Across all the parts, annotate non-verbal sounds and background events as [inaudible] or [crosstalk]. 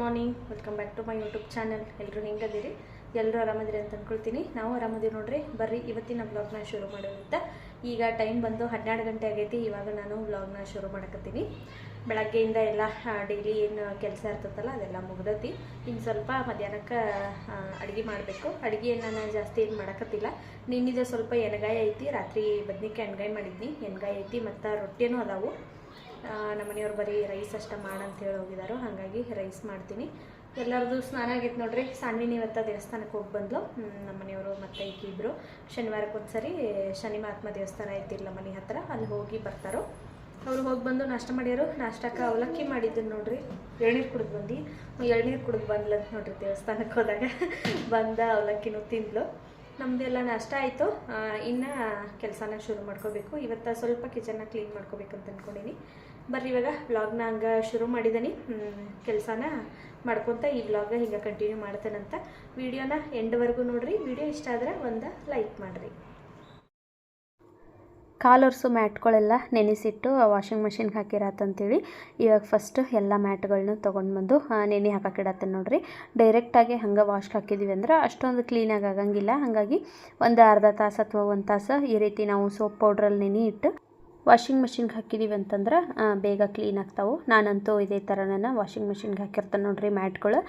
Morning welcome back to my YouTube channel ಎಲ್ಲರೂ ಹೆಂಗದಿರಿ? ಎಲ್ಲರೂ ಆರಾಮದಿರಿ ಅಂತ ಅಂದ್ಕೊಳ್ತೀನಿ ನಾವು ಆರಾಮದಿರಿ ನೋಡ್ರಿ. ಬರ್ರಿ, ಇವತ್ತಿನ ಬ್ಲಾಗ್ನ ಶುರು ಮಾಡೋದಂತ ಈಗ ಟೈಮ್ ಬಂದು ಹನ್ನೆರಡು ಗಂಟೆ ಆಗೈತಿ. ಇವಾಗ ನಾನು ವ್ಲಾಗ್ನ ಶುರು ಮಾಡಕತ್ತೀನಿ. ಬೆಳಗ್ಗೆಯಿಂದ ಎಲ್ಲ ಡೈಲಿ ಏನು ಕೆಲಸ ಇರ್ತದಲ್ಲ ಅದೆಲ್ಲ ಮುಗ್ದತಿ. ಇನ್ನು ಸ್ವಲ್ಪ ಮಧ್ಯಾಹ್ನಕ್ಕೆ ಅಡುಗೆ ಮಾಡಬೇಕು. ಅಡುಗೆಯನ್ನು ನಾನು ಜಾಸ್ತಿ ಏನು ಮಾಡಕತ್ತಿಲ್ಲ. ನಿನ್ನಿದೆ ಸ್ವಲ್ಪ ಎಣ್ಗಾಯಿ ಐತಿ. ರಾತ್ರಿ ಬದ್ನಿಕಾಯಿ ಎಣ್ಗಾಯಿ ಮಾಡಿದ್ನಿ. ಎಣ್ಗಾಯಿ ಐತಿ ಮತ್ತು ರೊಟ್ಟಿನೂ ಅದಾವು. ಆ, ನಮ್ಮ ಮನೆಯವ್ರು ಬರೀ ರೈಸ್ ಅಷ್ಟೇ ಮಾಡಂತೇಳಿ ಹೋಗಿದಾರೋ. ಹಾಗಾಗಿ ರೈಸ್ ಮಾಡ್ತೀನಿ. ಎಲ್ಲರದು ಸ್ನಾನ ಆಗೈತೆ ನೋಡ್ರಿ. ಸಣ್ಣಿನ ಇವತ್ತ ದೇವಸ್ಥಾನಕ್ಕೆ ಹೋಗಿ ಬಂದ್ಲು. ನಮ್ಮನೆಯವರು ನಮ್ಮ ಮನೆಯವರು ಮತ್ತು ಈಗಿಬ್ಬರು ಶನಿವಾರಕ್ಕೆ ಒಂದ್ಸರಿ ಶನಿ ಮಹಾತ್ಮ ದೇವಸ್ಥಾನ ಐತಿಲ್ಲ ಮನೆ ಹತ್ರ. ಅಲ್ಲಿ ಹೋಗಿ ಬರ್ತಾರೋ. ಅವ್ರು ಹೋಗಿ ಬಂದು ನಾಷ್ಟ ಮಾಡ್ಯಾರು. ನಾಷ್ಟಕ್ಕೆ ಅವಲಕ್ಕಿ ಮಾಡಿದ್ದು ನೋಡ್ರಿ. ಎಳ್ನೀರು ಕುಡಿದು ಬಂದು ಎಳ್ನೀರು ಕುಡಿದು ಬಂದ್ಲಂತ ನೋಡ್ರಿ ದೇವಸ್ಥಾನಕ್ಕೆ ಹೋದಾಗ. [laughs] ಬಂದ ಅವಲಕ್ಕಿನೂ ತಿಂದ್ಲು. ನಮ್ಮದೆಲ್ಲ ನಾಷ್ಟ ಆಯಿತು. ಇನ್ನು ಕೆಲಸನ ಶುರು ಮಾಡ್ಕೋಬೇಕು. ಇವತ್ತು ಸ್ವಲ್ಪ ಕಿಚನ್ನ ಕ್ಲೀನ್ ಮಾಡ್ಕೋಬೇಕಂತ ಅಂದ್ಕೊಂಡಿನಿ ಬರ್ರಿ ಇವಾಗ ವ್ಲಾಗ್ನ ಹಂಗೆ ಶುರು ಮಾಡಿದ್ದೀನಿ ಕೆಲಸನ ಮಾಡ್ಕೊತ ಈ ವ್ಲಾಗ ಹಿಂಗೆ ಕಂಟಿನ್ಯೂ ಮಾಡ್ತೇನಂತ ವಿಡಿಯೋನ ಎಂಡ್ವರೆಗೂ ನೋಡ್ರಿ. ವಿಡಿಯೋ ಇಷ್ಟ ಆದರೆ ಒಂದು ಲೈಕ್ ಮಾಡಿರಿ. ಕಾಲೊರ್ಸು ಮ್ಯಾಟ್ಗಳೆಲ್ಲ ನೆನೆಸಿಟ್ಟು ವಾಷಿಂಗ್ ಮಷಿನ್ಗೆ ಹಾಕಿರತ್ತಂತೇಳಿ ಇವಾಗ ಫಸ್ಟು ಎಲ್ಲ ಮ್ಯಾಟ್ಗಳನ್ನೂ ತೊಗೊಂಡು ಬಂದು ನೆನೆ ಹಾಕೋಕಿಡತ್ತೆ ನೋಡ್ರಿ. ಡೈರೆಕ್ಟಾಗಿ ಹಂಗೆ ವಾಶ್ಗೆ ಹಾಕಿದ್ದೀವಿ ಅಂದ್ರೆ ಅಷ್ಟೊಂದು ಕ್ಲೀನಾಗಿ ಆಗಂಗಿಲ್ಲ. ಹಾಗಾಗಿ ಒಂದು ಅರ್ಧ ತಾಸು ಅಥವಾ ಒಂದು ತಾಸು ಈ ರೀತಿ ನಾವು ಸೋಪ್ ಪೌಡ್ರಲ್ಲಿ ನೆನೆ ಇಟ್ಟು ವಾಷಿಂಗ್ ಮಷಿನ್ಗೆ ಹಾಕಿದ್ದೀವಿ ಅಂತಂದ್ರೆ ಬೇಗ ಕ್ಲೀನ್ ಆಗ್ತಾವೆ. ನಾನಂತೂ ಇದೇ ಥರ ನಾನು ವಾಷಿಂಗ್ ಮಷಿನ್ಗೆ ಹಾಕಿರ್ತಾನೆ ನೋಡ್ರಿ ಮ್ಯಾಟ್ಗಳು.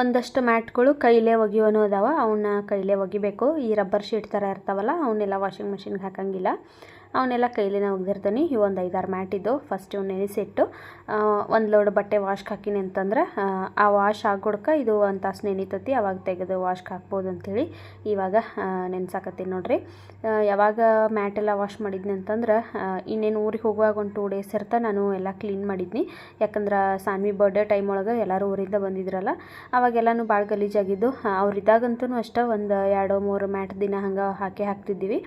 ಒಂದಷ್ಟು ಮ್ಯಾಟ್ಗಳು ಕೈಲೇ ಒಗೆಯೋನು ಅದಾವ. ಅವನ್ನ ಕೈಲೇ ಒಗಿಬೇಕು. ಈ ರಬ್ಬರ್ ಶೀಟ್ ಥರ ಇರ್ತಾವಲ್ಲ ಅವನ್ನೆಲ್ಲ ವಾಷಿಂಗ್ ಮಷಿನ್ಗೆ ಹಾಕಂಗಿಲ್ಲ. ಅವನ್ನೆಲ್ಲ ಕೈಲೇನೆ ಒಗ್ದಿರ್ತೀನಿ. ಈ ಒಂದು ಐದಾರು ಮ್ಯಾಟ್ ಇದ್ದು ಫಸ್ಟ್ ಇವ್ನು ನೆನೆಸಿಟ್ಟು ಒಂದು ಲೋಡ್ ಬಟ್ಟೆ ವಾಶ್ಗೆ ಹಾಕಿನಿ ಅಂತಂದ್ರೆ ಆ, ವಾಶ್ ಆಗೋಡ್ಕ ಇದು ಒಂದು ತಾಸು ನೆನಿತತಿ. ಅವಾಗ ತೆಗೆದು ವಾಶ್ಗೆ ಹಾಕ್ಬೋದು ಅಂಥೇಳಿ ಇವಾಗ ನೆನ್ಸಾಕತ್ತೀನಿ ನೋಡ್ರಿ. ಯಾವಾಗ ಮ್ಯಾಟ್ ಎಲ್ಲ ವಾಶ್ ಮಾಡಿದ್ನಿ ಅಂತಂದ್ರೆ ಇನ್ನೇನು ಊರಿಗೆ ಹೋಗುವಾಗ ಒಂದು ಟೂ ಡೇಸ್ ಇರ್ತಾ ನಾನು ಎಲ್ಲ ಕ್ಲೀನ್ ಮಾಡಿದ್ನಿ. ಯಾಕಂದ್ರೆ ಸಾನ್ವಿ ಬರ್ಡೇ ಟೈಮ್ ಒಳಗೆ ಎಲ್ಲರೂ ಊರಿಂದ ಬಂದಿದ್ರಲ್ಲ ಅವಾಗೆಲ್ಲನೂ ಭಾಳ ಗಲೀಜಾಗಿದ್ದು ಅವ್ರಿದ್ದಾಗಂತೂ ಅಷ್ಟೇ ಒಂದು ಎರಡು ಮೂರು ಮ್ಯಾಟ್ ದಿನ ಹಂಗೆ ಹಾಕಿ ಹಾಕ್ತಿದ್ದೀವಿ.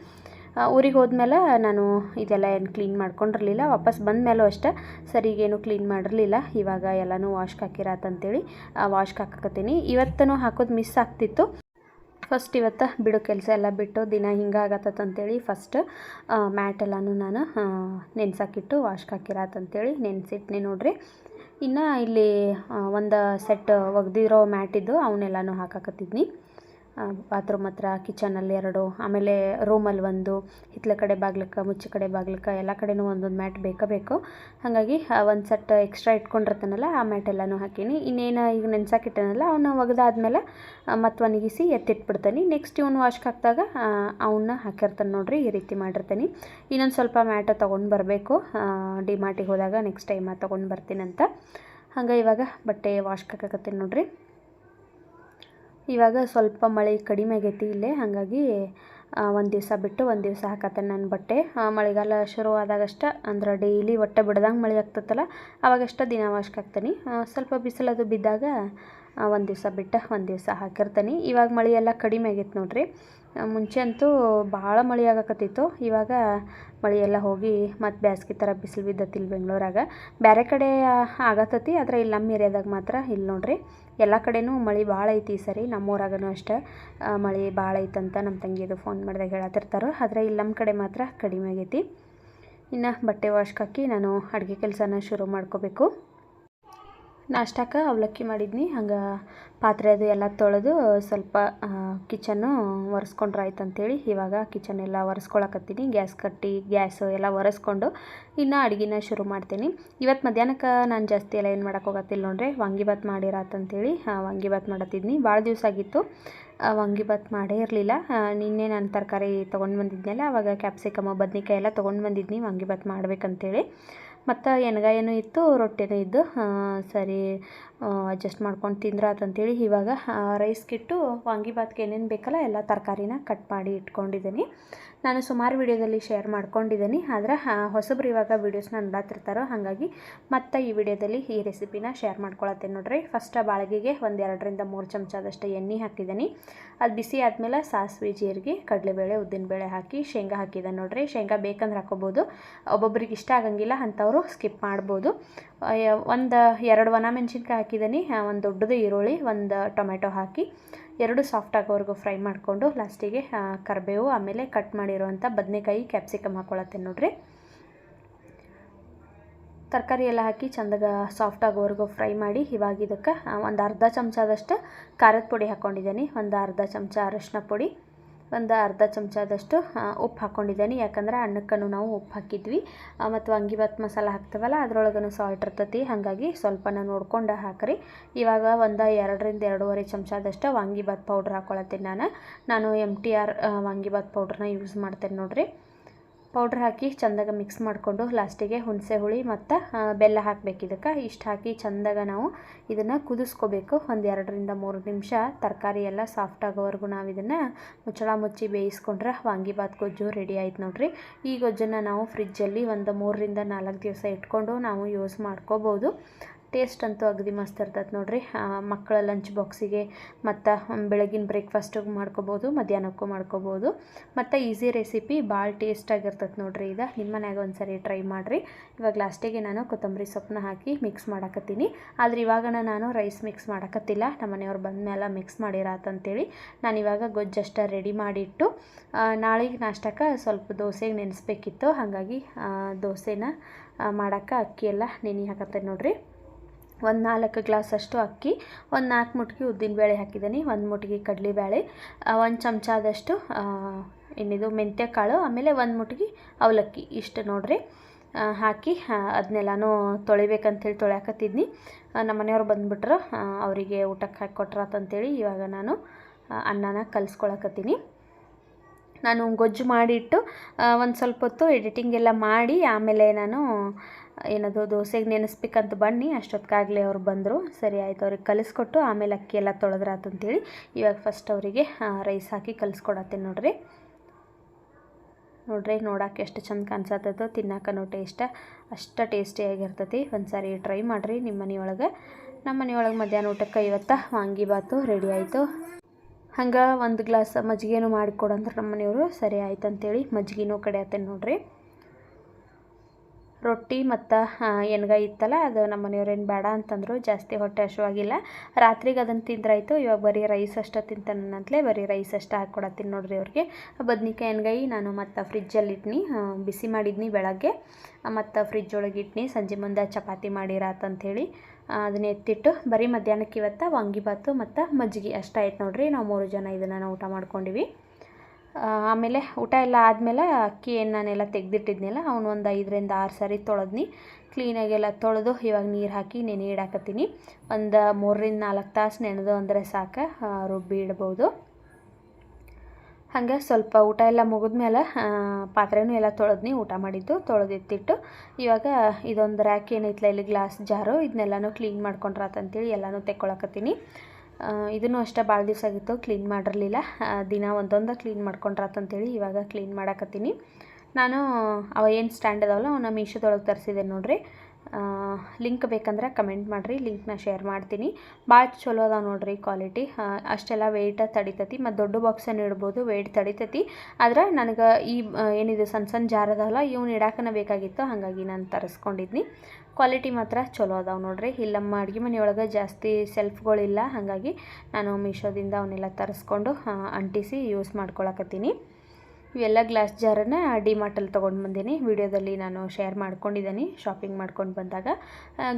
ಊರಿಗೆ ಹೋದ್ಮೇಲೆ ನಾನು ಇದೆಲ್ಲ ಏನು ಕ್ಲೀನ್ ಮಾಡ್ಕೊಂಡಿರಲಿಲ್ಲ. ವಾಪಸ್ ಬಂದಮೇಲೂ ಅಷ್ಟೇ ಸರಿಗೇನು ಕ್ಲೀನ್ ಮಾಡಿರಲಿಲ್ಲ. ಇವಾಗ ಎಲ್ಲನೂ ವಾಶ್ಗೆ ಹಾಕಿರತ್ತಂತೇಳಿ ವಾಶ್ಗೆ ಹಾಕಕತ್ತೀನಿ. ಇವತ್ತೂ ಹಾಕೋದು ಮಿಸ್ ಆಗ್ತಿತ್ತು. ಫಸ್ಟ್ ಇವತ್ತು ಬಿಡು ಕೆಲಸ ಎಲ್ಲ ಬಿಟ್ಟು ದಿನ ಹಿಂಗೆ ಆಗತ್ತಂತೇಳಿ ಫಸ್ಟ್ ಮ್ಯಾಟ್ ಎಲ್ಲನೂ ನಾನು ನೆನ್ಸಾಕಿಟ್ಟು ವಾಶ್ಗೆ ಹಾಕಿರತ್ತಂತೇಳಿ ನೆನೆಸಿಟ್ನಿ ನೋಡ್ರಿ. ಇನ್ನು ಇಲ್ಲಿ ಒಂದು ಸೆಟ್ ಒಗೆದಿರೋ ಮ್ಯಾಟಿದ್ದು ಅವನ್ನೆಲ್ಲನೂ ಹಾಕಾಕತ್ತಿದ್ನಿ. ಬಾತ್ರೂಮ್ ಹತ್ರ ಕಿಚನಲ್ಲಿ ಎರಡು, ಆಮೇಲೆ ರೂಮಲ್ಲಿ ಒಂದು ಹಿತ್ತಲ ಕಡೆ ಬಾಗ್ಲಕ್ಕೆ, ಮುಚ್ಚ ಕಡೆ ಬಾಗ್ಲಕ್ಕೆ, ಎಲ್ಲ ಕಡೆನೂ ಒಂದೊಂದು ಮ್ಯಾಟ್ ಬೇಕೇ ಬೇಕು. ಹಾಗಾಗಿ ಒಂದು ಸೆಟ್ ಎಕ್ಸ್ಟ್ರಾ ಇಟ್ಕೊಂಡಿರ್ತಾನಲ್ಲ, ಆ ಮ್ಯಾಟ್ ಎಲ್ಲನೂ ಹಾಕೀನಿ. ಇನ್ನೇನು ಈಗ ನೆನ್ಸಾಕಿಟ್ಟನಲ್ಲ ಅವನ್ನ ಒಗೆದಾದ್ಮೇಲೆ ಮತ್ತು ಒಣಗಿಸಿ ಎತ್ತಿಟ್ಬಿಡ್ತಾನೆ. ನೆಕ್ಸ್ಟ್ ಇವನು ವಾಶ್ಗೆ ಹಾಕಿದಾಗ ಅವನ್ನ ಹಾಕಿರ್ತಾನೆ ನೋಡಿರಿ, ಈ ರೀತಿ ಮಾಡಿರ್ತೀನಿ. ಇನ್ನೊಂದು ಸ್ವಲ್ಪ ಮ್ಯಾಟ ತೊಗೊಂಡು ಬರಬೇಕು. ಡಿಮಾರ್ಟಿಗೆ ಹೋದಾಗ ನೆಕ್ಸ್ಟ್ ಟೈಮ್ ತೊಗೊಂಡು ಬರ್ತೀನಂತ. ಹಂಗೆ ಇವಾಗ ಬಟ್ಟೆ ವಾಶ್ಗೆ ಹಾಕಕತ್ತೀನಿ ನೋಡ್ರಿ. ಇವಾಗ ಸ್ವಲ್ಪ ಮಳೆ ಕಡಿಮೆ ಆಗೈತಿ ಇಲ್ಲೇ ಹಾಗಾಗಿ ಒಂದು ದಿವಸ ಬಿಟ್ಟು ಒಂದು ದಿವಸ ಹಾಕತ್ತೆ ನಾನು ಬಟ್ಟೆ. ಆ, ಮಳೆಗಾಲ ಶುರು ಆದಾಗಷ್ಟ ಅಂದ್ರೆ ಡೈಲಿ ಹೊಟ್ಟೆ ಬಿಡ್ದಂಗೆ ಮಳೆ ಆಗ್ತತ್ತಲ್ಲ ಅವಾಗಷ್ಟ ದಿನ ಆ, ಸ್ವಲ್ಪ ಬಿಸಿಲದು ಬಿದ್ದಾಗ ಒಂದು ದಿವಸ ಬಿಟ್ಟು ಒಂದು ದಿವಸ ಹಾಕಿರ್ತೀನಿ. ಇವಾಗ ಮಳೆ ಎಲ್ಲ ಕಡಿಮೆ ಆಗೈತೆ ನೋಡ್ರಿ. ಮುಂಚೆ ಅಂತೂ ಭಾಳ ಮಳೆ ಆಗಕತ್ತಿತ್ತು. ಇವಾಗ ಮಳೆ ಎಲ್ಲ ಹೋಗಿ ಮತ್ತು ಬ್ಯಾಸ್ಗೆ ಥರ ಬಿಸಿಲು ಬಿದ್ದತಿಲ್ ಬೆಂಗಳೂರಾಗ. ಬೇರೆ ಕಡೆ ಆಗತ್ತತಿ ಆದರೆ ಇಲ್ಲಿ ನಮ್ಮ ಏರಿಯಾದಾಗ ಮಾತ್ರ ಇಲ್ಲಿ ನೋಡ್ರಿ. ಎಲ್ಲ ಕಡೆನೂ ಮಳೆ ಭಾಳ ಐತಿ ಈ ಸರಿ. ನಮ್ಮೂರಾಗನೂ ಅಷ್ಟೇ. ಮಳೆ ಭಾಳ ಐತಂತ ನಮ್ಮ ತಂಗಿದು ಫೋನ್ ಮಾಡಿದಾಗ ಹೇಳತ್ತಿರ್ತಾರೋ. ಆದರೆ ಇಲ್ಲಿ ನಮ್ಮ ಕಡೆ ಮಾತ್ರ ಕಡಿಮೆ ಆಗೈತಿ. ಇನ್ನು ಬಟ್ಟೆ ವಾಶ್ಗಾಕಿ ನಾನು ಅಡುಗೆ ಕೆಲಸನ ಶುರು ಮಾಡ್ಕೋಬೇಕು. ನಾಷ್ಟಕ್ಕೆ ಅವಲಕ್ಕಿ ಮಾಡಿದ್ನಿ. ಹಂಗೆ ಪಾತ್ರೆ ಅದು ಎಲ್ಲ ತೊಳೆದು ಸ್ವಲ್ಪ ಕಿಚನ್ನು ಒರೆಸ್ಕೊಂಡ್ರೆ ಆಯ್ತು ಅಂಥೇಳಿ ಇವಾಗ ಕಿಚನ್ ಎಲ್ಲ ಒರೆಸ್ಕೊಳಕತ್ತೀನಿ. ಗ್ಯಾಸ್ ಕಟ್ಟಿ, ಗ್ಯಾಸ್ ಎಲ್ಲ ಒರೆಸ್ಕೊಂಡು ಇನ್ನು ಅಡುಗೆನ ಶುರು ಮಾಡ್ತೀನಿ. ಇವತ್ತು ಮಧ್ಯಾಹ್ನಕ್ಕೆ ನಾನು ಜಾಸ್ತಿ ಎಲ್ಲ ಏನು ಮಾಡೋಕೆ ಹೋಗತ್ತಿಲ್ಲ ನೋಡ್ರಿ? ವಾಂಗಿಭಾತ್ ಮಾಡಿರಾತಂತೇಳಿ. ವಾಂಗಿಭಾತ್ ಮಾಡತ್ತಿದ್ನಿ. ಭಾಳ ದಿವಸ ಆಗಿತ್ತು. ವಾಂಗಿಭಾತ್ ಮಾಡೇ ಇರಲಿಲ್ಲ. ನಿನ್ನೆ ನಾನು ತರಕಾರಿ ತೊಗೊಂಡು ಬಂದಿದ್ನಲ್ಲ, ಅವಾಗ ಕ್ಯಾಪ್ಸಿಕಮ್ ಬದ್ನಿಕಾಯಿ ಎಲ್ಲ ತೊಗೊಂಡು ಬಂದಿದ್ನಿ. ವಾಂಗಿಭಾತ್ ಮಾಡ್ಬೇಕಂತೇಳಿ. ಮತ್ತು ಎಣ್ಗಾಯನೂ ಇತ್ತು, ರೊಟ್ಟಿನೂ ಇದ್ದು ಸರಿ ಅಡ್ಜಸ್ಟ್ ಮಾಡ್ಕೊಂಡು ತಿಂದ್ರಾತಂತೇಳಿ ಇವಾಗ ರೈಸ್ಗಿಟ್ಟು ವಾಂಗಿಬಾತ್ಗೆ ಏನೇನು ಬೇಕಲ್ಲ, ಎಲ್ಲ ತರಕಾರಿನ ಕಟ್ ಮಾಡಿ ಇಟ್ಕೊಂಡಿದ್ದೀನಿ ನಾನು ಸುಮಾರು ವಿಡಿಯೋದಲ್ಲಿ ಶೇರ್ ಮಾಡ್ಕೊಂಡಿದ್ದೀನಿ. ಆದರೆ ಹೊಸಬ್ರು ಇವಾಗ ವೀಡಿಯೋಸ್ನ ನೋಡತ್ತಿರ್ತಾರೋ ಹಾಗಾಗಿ ಮತ್ತೆ ಈ ವಿಡಿಯೋದಲ್ಲಿ ಈ ರೆಸಿಪಿನ ಶೇರ್ ಮಾಡ್ಕೊಳತ್ತೇನೆ ನೋಡ್ರಿ. ಫಸ್ಟ್ ಬಾಳಿಗೆಗೆ ಒಂದು ಎರಡರಿಂದ ಮೂರು ಚಮಚದಷ್ಟು ಎಣ್ಣೆ ಹಾಕಿದ್ದೀನಿ. ಅದು ಬಿಸಿ ಆದಮೇಲೆ ಸಾಸಿವೆ ಜೀರಿಗೆ, ಕಡಲೆಬೇಳೆ, ಉದ್ದಿನಬೇಳೆ ಹಾಕಿ ಶೇಂಗಾ ಹಾಕಿದೆ ನೋಡ್ರಿ. ಶೇಂಗಾ ಬೇಕಂದ್ರೆ ಹಾಕೋಬೋದು. ಒಬ್ಬೊಬ್ರಿಗೆ ಇಷ್ಟ ಆಗಂಗಿಲ್ಲ ಅಂಥವ್ರು ಸ್ಕಿಪ್ ಮಾಡ್ಬೋದು. ಒಂದು, ಎರಡು ಒಣ ಮೆಣಸಿನ್ಕಾಯಿ ಹಾಕಿದ್ದೀನಿ ಒಂದು ದೊಡ್ಡದು ಈರುಳ್ಳಿ, ಒಂದು ಟೊಮೆಟೊ ಹಾಕಿ, ಎರಡು ಸಾಫ್ಟ್ ಆಗೋವರೆಗೂ ಫ್ರೈ ಮಾಡಿಕೊಂಡು ಲಾಸ್ಟಿಗೆ ಕರಿಬೇವು, ಆಮೇಲೆ ಕಟ್ ಮಾಡಿರುವಂಥ ಬದನೆಕಾಯಿ ಕ್ಯಾಪ್ಸಿಕಮ್ ಹಾಕ್ಕೊಳತ್ತೆ ನೋಡ್ರಿ. ತರಕಾರಿ ಎಲ್ಲ ಹಾಕಿ ಚಂದಾಗ ಸಾಫ್ಟ್ ಆಗೋವರೆಗೂ ಫ್ರೈ ಮಾಡಿ, ಇವಾಗ ಇದಕ್ಕೆ ಒಂದು ಅರ್ಧ ಚಮಚದಷ್ಟು ಖಾರದ ಪುಡಿ ಹಾಕ್ಕೊಂಡಿದ್ದೀನಿ ಒಂದು ಅರ್ಧ ಚಮಚ ಅರಶಿನ ಪುಡಿ ಒಂದು ಅರ್ಧ ಚಮಚದಷ್ಟು ಉಪ್ಪು ಹಾಕ್ಕೊಂಡಿದ್ದೇನೆ ಯಾಕಂದ್ರೆ ಅನ್ನಕ್ಕೂ ನಾವು ಉಪ್ಪು ಹಾಕಿದ್ವಿ. ಮತ್ತು ವಾಂಗಿಬಾತ್ ಮಸಾಲ ಹಾಕ್ತವಲ್ಲ ಅದ್ರೊಳಗೂ ಸಾಲ್ಟ್ ಇರ್ತೈತಿ. ಹಾಗಾಗಿ ಸ್ವಲ್ಪನ ನೋಡ್ಕೊಂಡು ಹಾಕ್ರಿ. ಇವಾಗ ಒಂದು ಎರಡರಿಂದ ಎರಡೂವರೆ ಚಮಚದಷ್ಟು ವಾಂಗಿಬಾತ್ ಪೌಡ್ರ್ ಹಾಕ್ಕೊಳತ್ತೀನಿ ನಾನು. ನಾನು ಎಂ ಟಿ ಆರ್ ವಾಂಗಿಬಾತ್ ಪೌಡ್ರನ್ನ ಯೂಸ್ ಮಾಡ್ತೇನೆ ನೋಡಿರಿ. ಪೌಡ್ರ್ ಹಾಕಿ ಚೆಂದಾಗ ಮಿಕ್ಸ್ ಮಾಡಿಕೊಂಡು ಲಾಸ್ಟಿಗೆ ಹುಣಸೆ ಹುಳಿ ಮತ್ತು ಬೆಲ್ಲ ಹಾಕ್ಬೇಕು ಇದಕ್ಕೆ. ಇಷ್ಟು ಹಾಕಿ ಚೆಂದಾಗ ನಾವು ಇದನ್ನು ಕುದಿಸ್ಕೋಬೇಕು. ಒಂದು ಎರಡರಿಂದ ಮೂರು ನಿಮಿಷ ತರಕಾರಿ ಎಲ್ಲ ಸಾಫ್ಟ್ ಆಗೋವರೆಗೂ ನಾವು ಇದನ್ನು ಮುಚ್ಚಳ ಮುಚ್ಚಿ ಬೇಯಿಸ್ಕೊಂಡ್ರೆ ವಾಂಗಿಬಾತ್ ಗೊಜ್ಜು ರೆಡಿ ಆಯ್ತು ನೋಡಿರಿ. ಈ ಗೊಜ್ಜನ್ನು ನಾವು ಫ್ರಿಜ್ಜಲ್ಲಿ ಒಂದು ಮೂರರಿಂದ ನಾಲ್ಕು ದಿವಸ ಇಟ್ಕೊಂಡು ನಾವು ಯೂಸ್ ಮಾಡ್ಕೋಬೋದು. ಟೇಸ್ಟ್ ಅಂತೂ ಅಗದಿ ಮಸ್ತ್ ಇರ್ತೈತೆ ನೋಡಿರಿ. ಮಕ್ಕಳ ಲಂಚ್ ಬಾಕ್ಸಿಗೆ ಮತ್ತು ಬೆಳಗಿನ ಬ್ರೇಕ್ಫಾಸ್ಟಿಗೆ ಮಾಡ್ಕೋಬೋದು, ಮಧ್ಯಾಹ್ನಕ್ಕೂ ಮಾಡ್ಕೋಬೋದು. ಮತ್ತು ಈಸಿ ರೆಸಿಪಿ ಭಾಳ ಟೇಸ್ಟಾಗಿರ್ತೈತೆ ನೋಡಿರಿ ಇದು. ನಿಮ್ಮ ಮನ್ಯಾಗ ಒಂದು ಸರಿ ಟ್ರೈ ಮಾಡಿರಿ. ಇವಾಗ ಲಾಸ್ಟಿಗೆ ನಾನು ಕೊತ್ತಂಬರಿ ಸೊಪ್ಪನ್ನ ಹಾಕಿ ಮಿಕ್ಸ್ ಮಾಡಕತ್ತೀನಿ. ಆದರೆ ಇವಾಗ ನಾನು ರೈಸ್ ಮಿಕ್ಸ್ ಮಾಡಕತ್ತಿಲ್ಲ. ನಮ್ಮ ಮನೆಯವ್ರು ಬಂದ ಮೇಲೆ ಮಿಕ್ಸ್ ಮಾಡಿರಾತಂತೇಳಿ ನಾನು ಇವಾಗ ಗೊಜ್ಜಷ್ಟ ರೆಡಿ ಮಾಡಿಟ್ಟು ನಾಳೆಗೆ ನಾಷ್ಟಕ್ಕೆ ಸ್ವಲ್ಪ ದೋಸೆಗೆ ನೆನೆಸ್ಬೇಕಿತ್ತು. ಹಾಗಾಗಿ ದೋಸೆನ ಮಾಡೋಕ್ಕೆ ಅಕ್ಕಿ ಎಲ್ಲ ನೆನೆ ಹಾಕತ್ತೆ ನೋಡಿರಿ. ಒಂದು ನಾಲ್ಕು ಗ್ಲಾಸ್ ಅಷ್ಟು ಅಕ್ಕಿ, ಒಂದು ನಾಲ್ಕು ಮುಟ್ಗಿ ಉದ್ದಿನಬೇಳೆ ಹಾಕಿದ್ದೀನಿ. ಒಂದು ಮುಟ್ಗಿ ಕಡಲೆಬೇಳೆ ಒಂದು ಚಮಚ ಆದಷ್ಟು ಏನಿದು ಮೆಂತ್ಯ ಕಾಳು ಆಮೇಲೆ ಒಂದು ಮುಟ್ಗಿ ಅವಲಕ್ಕಿ ಇಷ್ಟು ನೋಡ್ರಿ. ಹಾಕಿ ಅದನ್ನೆಲ್ಲನೂ ತೊಳಿಬೇಕಂತೇಳಿ ತೊಳ್ಯಾಕತ್ತಿದ್ನಿ. ನಮ್ಮ ಮನೆಯವ್ರು ಬಂದುಬಿಟ್ರು. ಅವರಿಗೆ ಊಟಕ್ಕೆ ಹಾಕಿ ಕೊಟ್ರಾತಂತೇಳಿ ಇವಾಗ ನಾನು ಅನ್ನನ ಕಲಿಸ್ಕೊಳಕತ್ತೀನಿ. ನಾನು ಗೊಜ್ಜು ಮಾಡಿಟ್ಟು ಒಂದು ಸ್ವಲ್ಪ ಹೊತ್ತು ಎಡಿಟಿಂಗ್ ಎಲ್ಲ ಮಾಡಿ, ಆಮೇಲೆ ನಾನು ಏನದು, ದೋಸೆಗೆ ನೆನೆಸ್ಬೇಕಂತ ಬನ್ನಿ ಅಷ್ಟೊತ್ತಿಗಾಗಲೇ ಅವ್ರು ಬಂದರು. ಸರಿ ಆಯಿತು, ಅವ್ರಿಗೆ ಕಲಿಸ್ಕೊಟ್ಟು ಆಮೇಲೆ ಅಕ್ಕಿ ಎಲ್ಲ ತೊಳೆದ್ರಾತಂತೇಳಿ ಇವಾಗ ಫಸ್ಟ್ ಅವರಿಗೆ ರೈಸ್ ಹಾಕಿ ಕಲಿಸ್ಕೊಡತ್ತೀನಿ ನೋಡ್ರಿ. ನೋಡ್ರಿ, ನೋಡೋಕೆ ಎಷ್ಟು ಚಂದ ಕಾಣಿಸತ್ತೈತೋ ತಿನ್ನಕ್ಕನೂ ಟೇಸ್ಟ ಅಷ್ಟು ಟೇಸ್ಟಿಯಾಗಿರ್ತೈತಿ ಒಂದು ಸಾರಿ ಟ್ರೈ ಮಾಡಿರಿ ನಿಮ್ಮ ಮನೆಯೊಳಗೆ. ನಮ್ಮ ಮನೆಯೊಳಗೆ ಮಧ್ಯಾಹ್ನ ಊಟಕ್ಕೆ ಇವತ್ತು ವಾಂಗಿಬಾತು ರೆಡಿ ಆಯಿತು. ಹಂಗೆ ಒಂದು ಗ್ಲಾಸ್ ಮಜ್ಜಿಗೆನೂ ಮಾಡಿಕೊಡಂದ್ರೆ ನಮ್ಮ ಮನೆಯವರು. ಸರಿ ಆಯ್ತು ಅಂತೇಳಿ ಮಜ್ಜಿಗೆನೂ ಕಡಿಯತ್ತೇನೆ ನೋಡ್ರಿ. ರೊಟ್ಟಿ ಮತ್ತು ಎಣ್ಗಾಯಿ ಇತ್ತಲ್ಲ, ಅದು ನಮ್ಮ ಮನೆಯವ್ರೇನು ಬೇಡ ಅಂತಂದರು ಜಾಸ್ತಿ ಹೊಟ್ಟೆ ಹಸುವಾಗಿಲ್ಲ ರಾತ್ರಿಗೆ ಅದನ್ನು ತಿಂದ್ರಾಯಿತು, ಇವಾಗ ಬರೀ ರೈಸ್ ಅಷ್ಟು ತಿಂತಾನಂತಲೇ ಬರೀ ರೈಸ್ ಅಷ್ಟು ಹಾಕ್ಕೊಡತ್ತೀನಿ ನೋಡಿರಿ ಅವ್ರಿಗೆ. ಬದ್ನಿಕಾಯಿ ಎಣ್ಗಾಯಿ ನಾನು ಮತ್ತು ಫ್ರಿಜ್ಜಲ್ಲಿ ಇಟ್ನಿ ಬಿಸಿ ಮಾಡಿದ್ನಿ ಬೆಳಗ್ಗೆ. ಮತ್ತು ಫ್ರಿಜ್ ಒಳಗೆ ಇಟ್ನಿ, ಸಂಜೆ ಮುಂದೆ ಚಪಾತಿ ಮಾಡಿರಾತಂಥೇಳಿ ಅದನ್ನ ಎತ್ತಿಟ್ಟು ಬರೀ ಮಧ್ಯಾಹ್ನಕ್ಕೆ ಇವತ್ತು ವಾಂಗಿಬಾತು ಮತ್ತು ಮಜ್ಜಿಗೆ ಅಷ್ಟಾಯ್ತು ನೋಡ್ರಿ. ನಾವು ಮೂರು ಜನ ಇದನ್ನು ಊಟ ಮಾಡ್ಕೊಂಡಿವಿ. ಆಮೇಲೆ ಊಟ ಎಲ್ಲ ಆದಮೇಲೆ ಅಕ್ಕಿ ನಾನೆಲ್ಲ ತೆಗೆದಿಟ್ಟಿದ್ನಲ್ಲ, ಅವನು ಒಂದು ಐದರಿಂದ ಆರು ಸಾರಿ ತೊಳೆದ್ನಿ. ಕ್ಲೀನಾಗೆಲ್ಲ ತೊಳೆದು ಇವಾಗ ನೀರು ಹಾಕಿ ನೆನೆ ಇಡಾಕತ್ತೀನಿ. ಒಂದು ಮೂರರಿಂದ ನಾಲ್ಕು ತಾಸು ನೆನೆದು ಅಂದರೆ ಸಾಕು ರುಬ್ಬಿ ಇಡ್ಬೋದು. ಹಾಗೆ ಸ್ವಲ್ಪ ಊಟ ಎಲ್ಲ ಮುಗಿದ್ಮೇಲೆ ಪಾತ್ರೆನೂ ಎಲ್ಲ ತೊಳೆದ್ನಿ, ಊಟ ಮಾಡಿದ್ದು ತೊಳೆದಿತ್ತಿಟ್ಟು ಇವಾಗ ಇದೊಂದು ರ್ಯಾಕ್ ಏನೈತಲ್ಲ ಇಲ್ಲಿ ಗ್ಲಾಸ್ ಜಾರು ಇದನ್ನೆಲ್ಲನೂ ಕ್ಲೀನ್ ಮಾಡ್ಕೊಂಡ್ರಾತಂತೇಳಿ ಎಲ್ಲನೂ ತೆಕ್ಕೊಳಕತ್ತೀನಿ. ಇದನ್ನು ಅಷ್ಟೇ ಭಾಳ ದಿವಸ ಆಗಿತ್ತು ಕ್ಲೀನ್ ಮಾಡಿರಲಿಲ್ಲ. ದಿನ ಒಂದೊಂದು ಕ್ಲೀನ್ ಮಾಡ್ಕೊಂಡ್ರಾತಂತೇಳಿ ಇವಾಗ ಕ್ಲೀನ್ ಮಾಡಾಕತ್ತೀನಿ. ನಾನು, ಅವ ಏನು ಸ್ಟ್ಯಾಂಡ್ ಅದಾವಲ್ಲ ಅವನ್ನ ಮೀಶೋದೊಳಗೆ ತರಿಸಿದೆ ನೋಡಿರಿ. ಲಿಂಕ್ ಬೇಕಂದ್ರೆ ಕಮೆಂಟ್ ಮಾಡಿರಿ ಲಿಂಕ್ನ ಶೇರ್ ಮಾಡ್ತೀನಿ. ಭಾಳ ಚಲೋ ಅದಾವೆ ನೋಡಿರಿ ಕ್ವಾಲಿಟಿ ಅಷ್ಟೆಲ್ಲ ವೆಯ್ಟ ತಡಿತೈತಿ, ಮತ್ತು ದೊಡ್ಡ ಬಾಕ್ಸನ್ನು ಇಡ್ಬೋದು ವೆಯ್ಟ್ ತಡಿತೈತಿ. ಆದ್ರೆ ನನಗೆ ಈ ಏನಿದೆ ಸಣ್ಣ ಸಣ್ಣ ಜಾರ್ ಅದಾವಲ್ಲ, ಇವ್ನು ಇಡಾಕನ ಬೇಕಾಗಿತ್ತು, ಹಾಗಾಗಿ ನಾನು ತರಿಸ್ಕೊಂಡಿದ್ನಿ. ಕ್ವಾಲಿಟಿ ಮಾತ್ರ ಚಲೋ ಅದಾವೆ ನೋಡಿರಿ. ಇಲ್ಲಿ ನಮ್ಮ ಅಡುಗೆ ಮನೆಯೊಳಗೆ ಜಾಸ್ತಿ ಸೆಲ್ಫ್ಗಳಿಲ್ಲ ಹಾಗಾಗಿ ನಾನು ಮೀಶೋದಿಂದ ಅವನ್ನೆಲ್ಲ ತರಿಸ್ಕೊಂಡು ಅಂಟಿಸಿ ಯೂಸ್ ಮಾಡ್ಕೊಳಕತ್ತೀನಿ. ಇವೆಲ್ಲ ಗ್ಲಾಸ್ ಜಾರನ್ನ ಡಿಮಾರ್ಟಲ್ಲಿ ತೊಗೊಂಡು ಬಂದೀನಿ. ವಿಡಿಯೋದಲ್ಲಿ ನಾನು ಶೇರ್ ಮಾಡ್ಕೊಂಡಿದ್ದೀನಿ ಶಾಪಿಂಗ್ ಮಾಡ್ಕೊಂಡು ಬಂದಾಗ.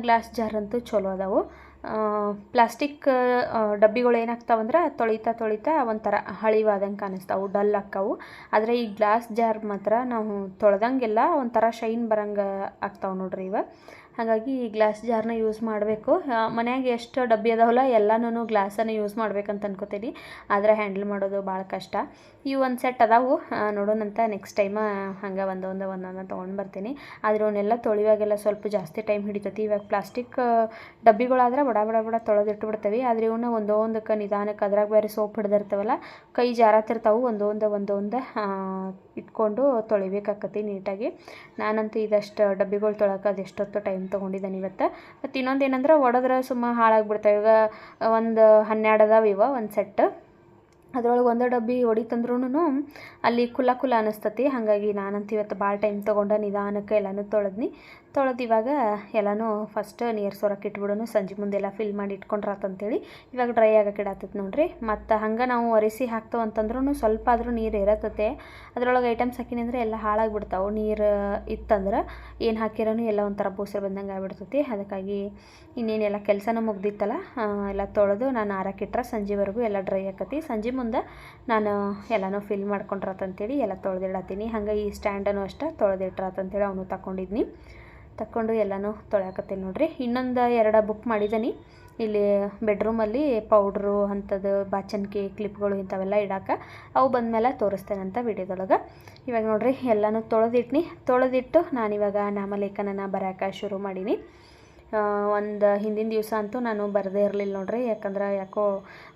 ಗ್ಲಾಸ್ ಜಾರ್ ಅಂತೂ ಚಲೋ ಅದಾವು. ಪ್ಲಾಸ್ಟಿಕ್ ಡಬ್ಬಿಗಳು ಏನಾಗ್ತಾವಂದ್ರೆ ತೊಳಿತಾ ತೊಳಿತಾ ಒಂಥರ ಹಳಿವಾದಂಗೆ ಕಾಣಿಸ್ತಾವು ಡಲ್ ಆಕ್ಕಾವು ಆದರೆ ಈ ಗ್ಲಾಸ್ ಜಾರ್ ಮಾತ್ರ ನಾವು ತೊಳೆದಂಗೆಲ್ಲ ಒಂಥರ ಶೈನ್ ಬರಂಗೆ ಆಗ್ತಾವೆ ನೋಡ್ರಿ ಇವ. ಹಾಗಾಗಿ ಈ ಗ್ಲಾಸ್ ಜಾರ್ನ ಯೂಸ್ ಮಾಡಬೇಕು. ಮನೆಯಾಗ ಎಷ್ಟು ಡಬ್ಬಿ ಅದಾವಲ್ಲ ಎಲ್ಲನೂ ಗ್ಲಾಸನ್ನು ಯೂಸ್ ಮಾಡ್ಬೇಕಂತ ಅನ್ಕೋತೀನಿ. ಆದರೆ ಹ್ಯಾಂಡಲ್ ಮಾಡೋದು ಭಾಳ ಕಷ್ಟ. ಈ ಒಂದು ಸೆಟ್ ಅದಾವು. ನೋಡೋಣಂತ ನೆಕ್ಸ್ಟ್ ಟೈಮ ಹಂಗೆ ಒಂದೊಂದು ಒಂದೊಂದು ತೊಗೊಂಡು ಬರ್ತೀನಿ. ಆದರೆ ಅವನ್ನೆಲ್ಲ ತೊಳಿವಾಗೆಲ್ಲ ಸ್ವಲ್ಪ ಜಾಸ್ತಿ ಟೈಮ್ ಹಿಡಿತೈತಿ. ಇವಾಗ ಪ್ಲಾಸ್ಟಿಕ್ ಡಬ್ಬಿಗಳಾದ್ರೆ ಬಡ ಬಡ ಬಡ ತೊಳೆದಿಟ್ಟು ಬಿಡ್ತೇವೆ. ಆದರೆ ಇವನ್ನ ಒಂದೊಂದಕ್ಕೆ ನಿಧಾನಕ್ಕೆ ಅದ್ರಾಗ ಬೇರೆ ಸೋಪ್ ಹಿಡ್ದಿರ್ತಾವಲ್ಲ, ಕೈ ಜಾರತಿರ್ತಾವೆ. ಒಂದೊಂದು ಒಂದೊಂದು ಇಟ್ಕೊಂಡು ತೊಳಿಬೇಕಾಕತಿ ನೀಟಾಗಿ. ನಾನಂತೂ ಇದಷ್ಟು ಡಬ್ಬಿಗಳು ತೊಳಕ್ಕೆ ಅದು ಎಷ್ಟೊತ್ತು ಟೈಮ್ ತೊಗೊಂಡಿದ್ದಾನೆ ಇವತ್ತು. ಮತ್ತು ಇನ್ನೊಂದು ಏನಂದ್ರೆ ಒಡೆದ್ರೆ ಸುಮ್ಮ ಹಾಳಾಗ್ಬಿಡ್ತಾವೆ. ಇವಾಗ ಒಂದು ಹನ್ನೆರಡು ಅದಾವ ಇವ, ಒಂದು ಸೆಟ್. ಅದರೊಳಗೆ ಒಂದು ಡಬ್ಬಿ ಹೊಡಿತಂದ್ರೂ ಅಲ್ಲಿ ಕುಲ ಕುಲ ಅನಿಸ್ತತಿ. ಹಾಗಾಗಿ ನಾನಂತ ಇವತ್ತು ಭಾಳ ಟೈಮ್ ತೊಗೊಂಡು ನಿಧಾನಕ್ಕೆ ಎಲ್ಲನೂ ತೊಳೆದ್ನಿ. ತೊಳೆದು ಇವಾಗ ಎಲ್ಲನೂ ಫಸ್ಟ್ ನೀರು ಸೊರಕ್ಕೆ ಇಟ್ಬಿಡೋನು. ಸಂಜೆ ಮುಂದೆಲ್ಲ ಫಿಲ್ ಮಾಡಿ ಇಟ್ಕೊಂಡ್ರಾತಂತೇಳಿ ಇವಾಗ ಡ್ರೈ ಆಗಕ್ಕೆ ಇಡತ್ತೈತೆ ನೋಡ್ರಿ. ಮತ್ತು ಹಂಗೆ ನಾವು ಒರೆಸಿ ಹಾಕ್ತೇವೆ ಅಂತಂದ್ರೂ ಸ್ವಲ್ಪ ಆದರೂ ನೀರು ಇರತ್ತತೆ ಅದರೊಳಗೆ ಐಟಮ್ಸ್ ಹಾಕಿನಿ ಅಂದರೆ ಎಲ್ಲ ಹಾಳಾಗ್ಬಿಡ್ತಾವೆ. ನೀರು ಇತ್ತಂದ್ರೆ ಏನು ಹಾಕಿರೋನು ಎಲ್ಲ ಒಂಥರ ಬೂಸರು ಬಂದಂಗೆ ಆಗ್ಬಿಡ್ತೈತಿ. ಅದಕ್ಕಾಗಿ ಇನ್ನೇನೆಲ್ಲ ಕೆಲಸನೂ ಮುಗ್ದಿತ್ತಲ್ಲ ಎಲ್ಲ ತೊಳೆದು ನಾನು ಆರಕ್ಕಿಟ್ರೆ ಸಂಜೆವರೆಗೂ ಎಲ್ಲ ಡ್ರೈ ಆಕತಿ. ಸಂಜೆ ಮುಂದೆ ನಾನು ಎಲ್ಲನೂ ಫಿಲ್ ಮಾಡ್ಕೊಂಡ್ರತಂತೇಳಿ ಎಲ್ಲ ತೊಳೆದಿಡತ್ತೀನಿ ಹಂಗೆ ಈ ಸ್ಟ್ಯಾಂಡನು ಅಷ್ಟೇ ತೊಳೆದಿಟ್ರತಂತೇಳಿ ಅವನು ತಗೊಂಡಿದ್ನಿ ತಕ್ಕೊಂಡು ಎಲ್ಲನೂ ತೊಳ್ಯಾಕತ್ತೀನಿ ನೋಡ್ರಿ. ಇನ್ನೊಂದು ಎರಡು ಬುಕ್ ಮಾಡಿದ್ದೀನಿ ಇಲ್ಲಿ ಬೆಡ್ರೂಮಲ್ಲಿ ಪೌಡ್ರು ಅಂಥದ್ದು ಬಾಚನ್ಕಿ ಕ್ಲಿಪ್ಗಳು ಇಂಥವೆಲ್ಲ ಇಡಾಕ ಅವು ಬಂದಮೇಲೆ ತೋರಿಸ್ತೇನೆ ಅಂತ ವಿಡಿಯೋದೊಳಗೆ. ಇವಾಗ ನೋಡ್ರಿ ಎಲ್ಲನೂ ತೊಳೆದಿಟ್ನಿ. ತೊಳೆದಿಟ್ಟು ನಾನಿವಾಗ ನಾಮಲೇಖನನ ಬರೆಯೋಕೆ ಶುರು ಮಾಡೀನಿ. ಒಂದು ಹಿಂದಿನ ದಿವಸ ಅಂತೂ ನಾನು ಬರದೇ ಇರಲಿಲ್ಲ ನೋಡ್ರಿ ಯಾಕಂದ್ರೆ ಯಾಕೋ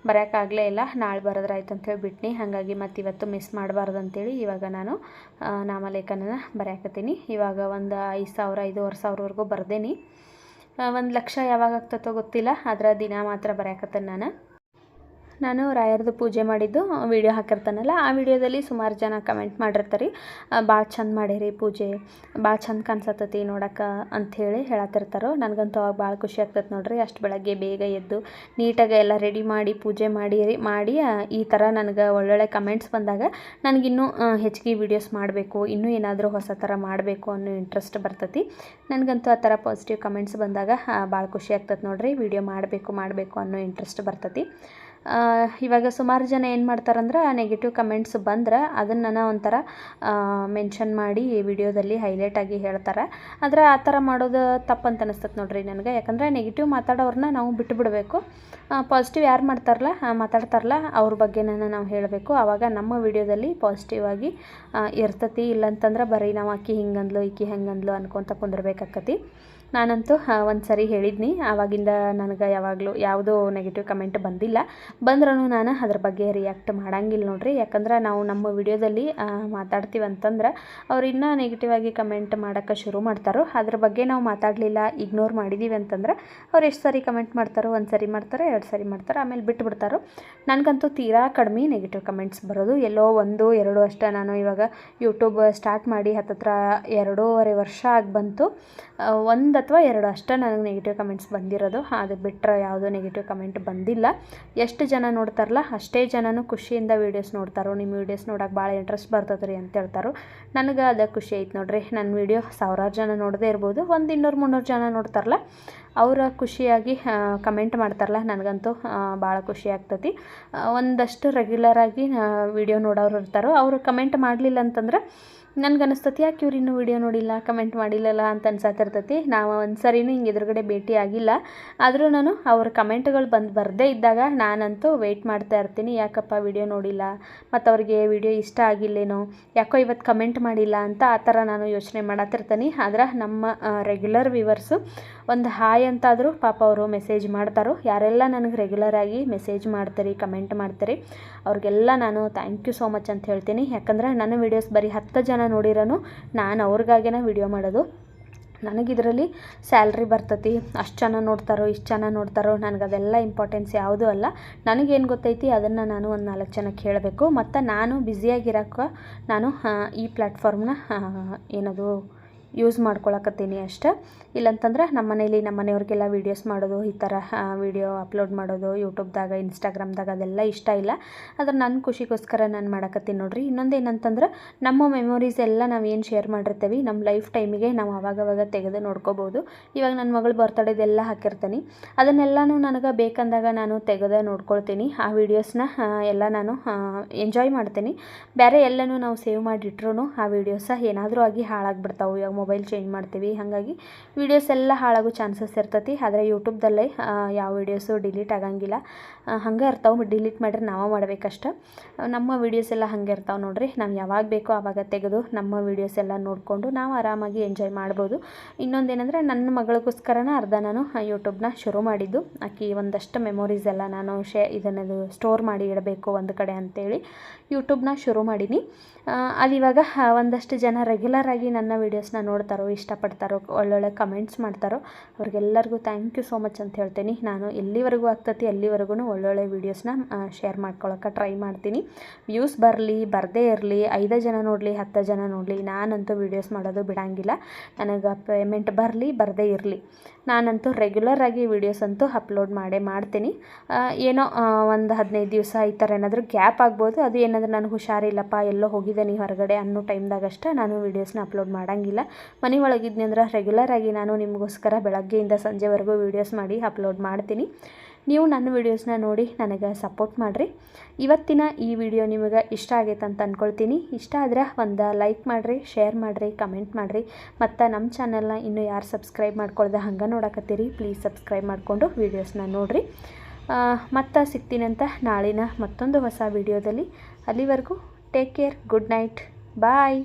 ಬರೋಕ್ಕಾಗಲೇ ಇಲ್ಲ ನಾಳೆ ಬರೋದ್ರಾಯ್ತು ಅಂತೇಳಿ ಬಿಟ್ನಿ ಹಾಗಾಗಿ ಮತ್ತು ಇವತ್ತು ಮಿಸ್ ಮಾಡಬಾರ್ದು ಅಂತೇಳಿ ಇವಾಗ ನಾನು ಆ, ನಾಮಲೇಖನನ ಬರೆಯಾಕತ್ತೀನಿ ಇವಾಗ ಒಂದು ಐದು ಸಾವಿರ ಐದೂವರೆ ಸಾವಿರವರೆಗೂ ಬರ್ದೇನಿ. ಒಂದು ಲಕ್ಷ ಯಾವಾಗ ಆಗ್ತತೋ ಗೊತ್ತಿಲ್ಲ ಅದರ ದಿನ ಮಾತ್ರ ಬರೆಯಾಕತ್ತೇನೆ ನಾನು. ನಾನು ರಾಯರದು ಪೂಜೆ ಮಾಡಿದ್ದು ವಿಡಿಯೋ ಹಾಕಿರ್ತಾನಲ್ಲ, ಆ ವಿಡಿಯೋದಲ್ಲಿ ಸುಮಾರು ಜನ ಕಮೆಂಟ್ ಮಾಡಿರ್ತಾರೆ ಭಾಳ ಚಂದ ಮಾಡಿರಿ ಪೂಜೆ ಭಾಳ ಚಂದ ಕಾಣಿಸತ್ತತಿ ನೋಡೋಕೆ ಅಂಥೇಳಿ ಹೇಳತ್ತಿರ್ತಾರೋ ನನಗಂತೂ ಅವಾಗ ಭಾಳ ಖುಷಿ ಆಗ್ತೈತೆ ನೋಡ್ರಿ, ಅಷ್ಟು ಬೆಳಗ್ಗೆ ಬೇಗ ಎದ್ದು ನೀಟಾಗಿ ಎಲ್ಲ ರೆಡಿ ಮಾಡಿ ಪೂಜೆ ಮಾಡಿ ಮಾಡಿ ಈ ಥರ ನನಗೆ ಒಳ್ಳೊಳ್ಳೆ ಕಮೆಂಟ್ಸ್ ಬಂದಾಗ ನನಗಿನ್ನೂ ಹೆಚ್ಚಿಗೆ ವೀಡಿಯೋಸ್ ಮಾಡಬೇಕು, ಇನ್ನೂ ಏನಾದರೂ ಹೊಸ ಥರ ಮಾಡಬೇಕು ಅನ್ನೋ ಇಂಟ್ರೆಸ್ಟ್ ಬರ್ತೈತಿ. ನನಗಂತೂ ಆ ಥರ ಪಾಸಿಟಿವ್ ಕಮೆಂಟ್ಸ್ ಬಂದಾಗ ಭಾಳ ಖುಷಿ ಆಗ್ತೈತೆ ನೋಡ್ರಿ ವಿಡಿಯೋ ಮಾಡಬೇಕು ಮಾಡಬೇಕು ಅನ್ನೋ ಇಂಟ್ರೆಸ್ಟ್ ಬರ್ತೈತಿ. ಇವಾಗ ಸುಮಾರು ಜನ ಏನು ಮಾಡ್ತಾರಂದ್ರೆ ನೆಗೆಟಿವ್ ಕಮೆಂಟ್ಸ್ ಬಂದ್ರೆ ಅದನ್ನು ನಾನು ಒಂಥರ ಮೆನ್ಷನ್ ಮಾಡಿ ವಿಡಿಯೋದಲ್ಲಿ ಹೈಲೈಟಾಗಿ ಹೇಳ್ತಾರೆ. ಆದರೆ ಆ ಥರ ಮಾಡೋದು ತಪ್ಪಂತ ಅನಿಸ್ತದೆ ನೋಡ್ರಿ ನನಗೆ. ಯಾಕಂದರೆ ನೆಗೆಟಿವ್ ಮಾತಾಡೋರನ್ನ ನಾವು ಬಿಟ್ಟು ಬಿಡಬೇಕು. ಪಾಸಿಟಿವ್ ಯಾರು ಮಾಡ್ತಾರಲ್ಲ ಮಾತಾಡ್ತಾರಲ್ಲ ಅವ್ರ ಬಗ್ಗೆನೇ ನಾವು ಹೇಳಬೇಕು. ಆವಾಗ ನಮ್ಮ ವಿಡಿಯೋದಲ್ಲಿ ಪಾಸಿಟಿವ್ ಆಗಿ ಇರ್ತತಿ. ಇಲ್ಲಂತಂದ್ರೆ ಬರೀ ನಾವು ಆಕಿ ಹಿಂಗಂದ್ಲು, ಈಕಿ ಹೆಂಗಂದ್ಲು ಅನ್ಕೊತ ಕುಂದಿರ್ಬೇಕಾಕತಿ. ನಾನಂತೂ ಒಂದು ಸರಿ ಹೇಳಿದ್ನಿ. ಆವಾಗಿಂದ ನನಗೆ ಯಾವಾಗಲೂ ಯಾವುದೋ ನೆಗೆಟಿವ್ ಕಮೆಂಟ್ ಬಂದಿಲ್ಲ. ಬಂದ್ರೂ ನಾನು ಅದ್ರ ಬಗ್ಗೆ ರಿಯಾಕ್ಟ್ ಮಾಡಂಗಿಲ್ಲ ನೋಡ್ರಿ. ಯಾಕಂದ್ರೆ ನಾವು ನಮ್ಮ ವಿಡಿಯೋದಲ್ಲಿ ಮಾತಾಡ್ತೀವಿ ಅಂತಂದ್ರೆ ಅವ್ರು ಇನ್ನೂ ನೆಗೆಟಿವ್ ಆಗಿ ಕಮೆಂಟ್ ಮಾಡೋಕ್ಕೆ ಶುರು ಮಾಡ್ತಾರೋ, ಅದ್ರ ಬಗ್ಗೆ ನಾವು ಮಾತಾಡಲಿಲ್ಲ ಇಗ್ನೋರ್ ಮಾಡಿದ್ದೀವಿ ಅಂತಂದ್ರೆ ಅವ್ರು ಎಷ್ಟು ಸರಿ ಕಮೆಂಟ್ ಮಾಡ್ತಾರೋ ಒಂದು ಸರಿ ಮಾಡ್ತಾರೆ, ಎರಡು ಸರಿ ಮಾಡ್ತಾರೆ, ಆಮೇಲೆ ಬಿಟ್ಬಿಡ್ತಾರೋ. ನನಗಂತೂ ತೀರಾ ಕಡಿಮೆ ನೆಗೆಟಿವ್ ಕಮೆಂಟ್ಸ್ ಬರೋದು. ಎಲ್ಲೋ ಒಂದು, ಎರಡು ಅಷ್ಟೇ. ನಾನು ಇವಾಗ ಯೂಟ್ಯೂಬ್ ಸ್ಟಾರ್ಟ್ ಮಾಡಿ ಹತ್ತತ್ರ ಎರಡೂವರೆ ವರ್ಷ ಆಗಿ ಬಂತು. ಒಂದು ಅಥವಾ ಎರಡು ಅಷ್ಟೇ ನನಗೆ ನೆಗೆಟಿವ್ ಕಮೆಂಟ್ಸ್ ಬಂದಿರೋದು. ಅದು ಬಿಟ್ಟರೆ ಯಾವುದೋ ನೆಗೆಟಿವ್ ಕಮೆಂಟ್ ಬಂದಿಲ್ಲ. ಎಷ್ಟು ಜನ ನೋಡ್ತಾರಲ್ಲ, ಅಷ್ಟೇ ಜನನೂ ಖುಷಿಯಿಂದ ವೀಡಿಯೋಸ್ ನೋಡ್ತಾರೋ. ನಿಮ್ಮ ವೀಡಿಯೋಸ್ ನೋಡೋಕೆ ಭಾಳ ಇಂಟ್ರೆಸ್ಟ್ ಬರ್ತದೆ ರೀ ಅಂತ ಹೇಳ್ತಾರೋ. ನನಗೆ ಅದು ಖುಷಿ ಐತೆ ನೋಡಿರಿ. ನನ್ನ ವೀಡಿಯೋ ಸಾವಿರಾರು ಜನ ನೋಡದೇ ಇರ್ಬೋದು. ಒಂದು ಇನ್ನೂರು ಮುನ್ನೂರು ಜನ ನೋಡ್ತಾರಲ್ಲ, ಅವರ ಖುಷಿಯಾಗಿ ಕಮೆಂಟ್ ಮಾಡ್ತಾರಲ್ಲ. ನನಗಂತೂ ಭಾಳ ಖುಷಿ ಆಗ್ತೈತಿ ಒಂದಷ್ಟು ರೆಗ್ಯುಲರಾಗಿ ವಿಡಿಯೋ ನೋಡೋರು ಇರ್ತಾರೋ, ಅವರು ಕಮೆಂಟ್ ಮಾಡಲಿಲ್ಲ ಅಂತಂದ್ರೆ ನನ್ಗೆ ಅನಿಸ್ತತಿ ಯಾಕೆ ಇವ್ರು ಇನ್ನೂ ವಿಡಿಯೋ ನೋಡಿಲ್ಲ, ಕಮೆಂಟ್ ಮಾಡಿಲ್ಲಲ್ಲ ಅಂತ ಅನ್ಸತ್ತಿರ್ತೈತಿ ನಾವು ಒಂದು ಸರಿನೂ ಹಿಂಗೆ ಎದುರುಗಡೆ ಭೇಟಿ ಆಗಿಲ್ಲ ಆದರೂ ನಾನು ಅವ್ರ ಕಮೆಂಟ್ಗಳು ಬಂದು ಬರದೇ ಇದ್ದಾಗ ನಾನಂತೂ ವೆಯ್ಟ್ ಮಾಡ್ತಾ ಇರ್ತೀನಿ. ಯಾಕಪ್ಪ ವಿಡಿಯೋ ನೋಡಿಲ್ಲ? ಮತ್ತು ಅವ್ರಿಗೆ ವಿಡಿಯೋ ಇಷ್ಟ ಆಗಿಲ್ಲೇನೋ? ಯಾಕೋ ಇವತ್ತು ಕಮೆಂಟ್ ಮಾಡಿಲ್ಲ ಅಂತ ಆ ಥರ ನಾನು ಯೋಚನೆ ಮಾಡತ್ತಿರ್ತೀನಿ ಆದ್ರೆ ನಮ್ಮ ರೆಗ್ಯುಲರ್ ವ್ಯೂವರ್ಸು ಒಂದು ಹಾಯ್ ಅಂತಾದರೂ ಪಾಪ ಅವರು ಮೆಸೇಜ್ ಮಾಡ್ತಾರೋ, ಯಾರೆಲ್ಲ ನನಗೆ ರೆಗ್ಯುಲರಾಗಿ ಮೆಸೇಜ್ ಮಾಡ್ತಾರೆ ಕಮೆಂಟ್ ಮಾಡ್ತಾರೆ, ಅವ್ರಿಗೆಲ್ಲ ನಾನು ಥ್ಯಾಂಕ್ ಯು ಸೋ ಮಚ್ ಅಂತ ಹೇಳ್ತೀನಿ. ಯಾಕಂದ್ರೆ ನನ್ನ ವೀಡಿಯೋಸ್ ಬರೀ ಹತ್ತು ಜನ ನೋಡಿರೋನು, ನಾನು ಅವ್ರಿಗಾಗೇನ ವಿಡಿಯೋ ಮಾಡೋದು. ನನಗಿದರಲ್ಲಿ ಸ್ಯಾಲ್ರಿ ಬರ್ತತಿ, ಅಷ್ಟು ಜನ ನೋಡ್ತಾರೋ, ಇಷ್ಟು ಜನ ನೋಡ್ತಾರೋ, ನನಗೆ ಅದೆಲ್ಲ ಇಂಪಾರ್ಟೆನ್ಸ್ ಯಾವುದೂ ಅಲ್ಲ. ನನಗೇನು ಗೊತ್ತೈತಿ, ಅದನ್ನು ನಾನು ಒಂದು ನಾಲ್ಕು ಜನಕ್ಕೆ ಹೇಳಬೇಕು ಮತ್ತು ನಾನು ಬ್ಯುಸಿಯಾಗಿರೋಕೆ ನಾನು ಈ ಪ್ಲ್ಯಾಟ್ಫಾರ್ಮ್ನ ಏನದು ಯೂಸ್ ಮಾಡ್ಕೊಳಕತ್ತೀನಿ ಅಷ್ಟೆ. ಇಲ್ಲಂತಂದ್ರೆ ನಮ್ಮ ಮನೇಲಿ ನಮ್ಮ ಮನೆಯವ್ರಿಗೆಲ್ಲ ವೀಡಿಯೋಸ್ ಮಾಡೋದು, ಈ ಥರ ವೀಡಿಯೋ ಅಪ್ಲೋಡ್ ಮಾಡೋದು ಯೂಟ್ಯೂಬ್ದಾಗ ಇನ್ಸ್ಟಾಗ್ರಾಮ್ದಾಗ ಅದೆಲ್ಲ ಇಷ್ಟ ಇಲ್ಲ. ಆದ್ರೆ ನನ್ನ ಖುಷಿಗೋಸ್ಕರ ನಾನು ಮಾಡಕತ್ತೀನಿ ನೋಡ್ರಿ. ಇನ್ನೊಂದು ಏನಂತಂದ್ರೆ ನಮ್ಮ ಮೆಮೊರೀಸ್ ಎಲ್ಲ ನಾವು ಏನು ಶೇರ್ ಮಾಡಿರ್ತೀವಿ ನಮ್ಮ ಲೈಫ್ ಟೈಮಿಗೆ ನಾವು ಅವಾಗವಾಗ ತೆಗೆದು ನೋಡ್ಕೋಬೋದು. ಇವಾಗ ನನ್ನ ಮಗಳು ಬರ್ತಡೇದೆಲ್ಲ ಹಾಕಿರ್ತೀನಿ. ಅದನ್ನೆಲ್ಲನೂ ನನಗೆ ಬೇಕಂದಾಗ ನಾನು ತೆಗೆದು ನೋಡ್ಕೊಳ್ತೀನಿ. ಆ ವೀಡಿಯೋಸ್ನ ಎಲ್ಲ ನಾನು ಎಂಜಾಯ್ ಮಾಡ್ತೀನಿ. ಬೇರೆ ಎಲ್ಲನೂ ನಾವು ಸೇವ್ ಮಾಡಿಟ್ರೂ ಆ ವೀಡಿಯೋಸ ಏನಾದರೂ ಆಗಿ ಹಾಳಾಗಿಬಿಡ್ತಾವೆ. ಇವಾಗ ಮೊಬೈಲ್ ಚೇಂಜ್ ಮಾಡ್ತೀವಿ. ಹಾಗಾಗಿ ವೀಡಿಯೋಸ್ ಎಲ್ಲ ಹಾಳಾಗೋ ಚಾನ್ಸಸ್ ಇರ್ತೈತಿ. ಆದರೆ ಯೂಟ್ಯೂಬ್ದಲ್ಲೇ ಯಾವ ವೀಡಿಯೋಸು ಡಿಲೀಟ್ ಆಗಂಗಿಲ್ಲ. ಹಂಗೆ ಇರ್ತಾವೆ. ಡಿಲೀಟ್ ಮಾಡ್ರೆ ನಾವು ಮಾಡ್ಬೇಕಷ್ಟ. ನಮ್ಮ ವೀಡಿಯೋಸ್ ಎಲ್ಲ ಹಂಗೆ ಇರ್ತಾವೆ ನೋಡ್ರಿ. ನಾವು ಯಾವಾಗ ಬೇಕೋ ಆವಾಗ ತೆಗೆದು ನಮ್ಮ ವೀಡಿಯೋಸ್ ಎಲ್ಲ ನೋಡಿಕೊಂಡು ನಾವು ಆರಾಮಾಗಿ ಎಂಜಾಯ್ ಮಾಡ್ಬೋದು. ಇನ್ನೊಂದೇನೆಂದರೆ ನನ್ನ ಮಗಳಿಗೋಸ್ಕರನೇ ಅರ್ಧ ನಾನು ಯೂಟ್ಯೂಬ್ನ ಶುರು ಮಾಡಿದ್ದು. ಆಕಿ ಒಂದಷ್ಟು ಮೆಮೊರೀಸ್ ಎಲ್ಲ ನಾನು ಶೇ, ಇದನ್ನದು ಸ್ಟೋರ್ ಮಾಡಿ ಇಡಬೇಕು ಒಂದು ಕಡೆ ಅಂತೇಳಿ ಯೂಟ್ಯೂಬ್ನ ಶುರು ಮಾಡೀನಿ. ಅಲ್ಲಿವಾಗ ಒಂದಷ್ಟು ಜನ ರೆಗ್ಯುಲರ್ ಆಗಿ ನನ್ನ ವೀಡಿಯೋಸ್ನ ನೋಡ್ತಾರೋ, ಇಷ್ಟಪಡ್ತಾರೋ, ಒಳ್ಳೊಳ್ಳೆ ಕಮೆಂಟ್ಸ್ ಮಾಡ್ತಾರೋ, ಅವ್ರಿಗೆಲ್ಲರಿಗೂ ಥ್ಯಾಂಕ್ ಯು ಸೋ ಮಚ್ ಅಂತ ಹೇಳ್ತೀನಿ. ನಾನು ಎಲ್ಲಿವರೆಗೂ ಆಗ್ತತಿ ಅಲ್ಲಿವರೆಗೂ ಒಳ್ಳೊಳ್ಳೆ ವೀಡಿಯೋಸ್ನ ಶೇರ್ ಮಾಡ್ಕೊಳಕ್ಕೆ ಟ್ರೈ ಮಾಡ್ತೀನಿ. ವ್ಯೂಸ್ ಬರಲಿ, ಬರದೇ ಇರಲಿ, ಐದೇ ಜನ ನೋಡಲಿ, ಹತ್ತು ಜನ ನೋಡಲಿ, ನಾನಂತೂ ವೀಡಿಯೋಸ್ ಮಾಡೋದು ಬಿಡೋಂಗಿಲ್ಲ. ನನಗೆ ಪೇಮೆಂಟ್ ಬರಲಿ, ಬರದೇ ಇರಲಿ. ನಾನಂತೂ ರೆಗ್ಯುಲರ್ ಆಗಿ ವೀಡಿಯೋಸ್ ಅಂತೂ ಅಪ್ಲೋಡ್ ಮಾಡೇ ಮಾಡ್ತೀನಿ. ಏನೋ ಒಂದು ಹದಿನೈದು ದಿವಸ ಈ ಥರ ಏನಾದರೂ ಗ್ಯಾಪ್ ಆಗ್ಬೋದು, ಅದು ಏನಾದರೂ ನನಗೆ ಹುಷಾರಿಲ್ಲಪ್ಪ, ಎಲ್ಲೋ ಹೋಗಿದ್ದೇನೆ ಹೊರಗಡೆ ಅನ್ನೋ ಟೈಮ್ದಾಗಷ್ಟೇ ನಾನು ವೀಡಿಯೋಸ್ನ ಅಪ್ಲೋಡ್ ಮಾಡೋಂಗಿಲ್ಲ. ಮನೆ ಒಳಗಿದ್ನಿ ಅಂದ್ರೆ ರೆಗ್ಯುಲರ್ ಆಗಿ ನಾನು ನಿಮಗೋಸ್ಕರ ಬೆಳಗ್ಗೆಯಿಂದ ಸಂಜೆವರೆಗೂ ವೀಡಿಯೋಸ್ ಮಾಡಿ ಅಪ್ಲೋಡ್ ಮಾಡ್ತೀನಿ. ನೀವು ನನ್ನ ವೀಡಿಯೋಸ್ನ ನೋಡಿ ನನಗೆ ಸಪೋರ್ಟ್ ಮಾಡಿರಿ. ಇವತ್ತಿನ ಈ ವಿಡಿಯೋ ನಿಮಗೆ ಇಷ್ಟ ಆಗೈತೆ ಅಂತ ಅಂದ್ಕೊಳ್ತೀನಿ ಇಷ್ಟ ಆದರೆ ಒಂದು ಲೈಕ್ ಮಾಡಿರಿ ಶೇರ್ ಮಾಡಿರಿ ಕಮೆಂಟ್ ಮಾಡಿರಿ. ಮತ್ತು ನಮ್ಮ ಚಾನಲ್ನ ಇನ್ನೂ ಯಾರು ಸಬ್ಸ್ಕ್ರೈಬ್ ಮಾಡ್ಕೊಳ್ದೆ ಹಂಗೆ ನೋಡಕತ್ತೀರಿ ಪ್ಲೀಸ್ ಸಬ್ಸ್ಕ್ರೈಬ್ ಮಾಡಿಕೊಂಡು ವೀಡಿಯೋಸ್ನ ನೋಡಿರಿ. ಮತ್ತು ಅಂತ ನಾಳಿನ ಮತ್ತೊಂದು ಹೊಸ ವಿಡಿಯೋದಲ್ಲಿ ಅಲ್ಲಿವರೆಗೂ take care good night bye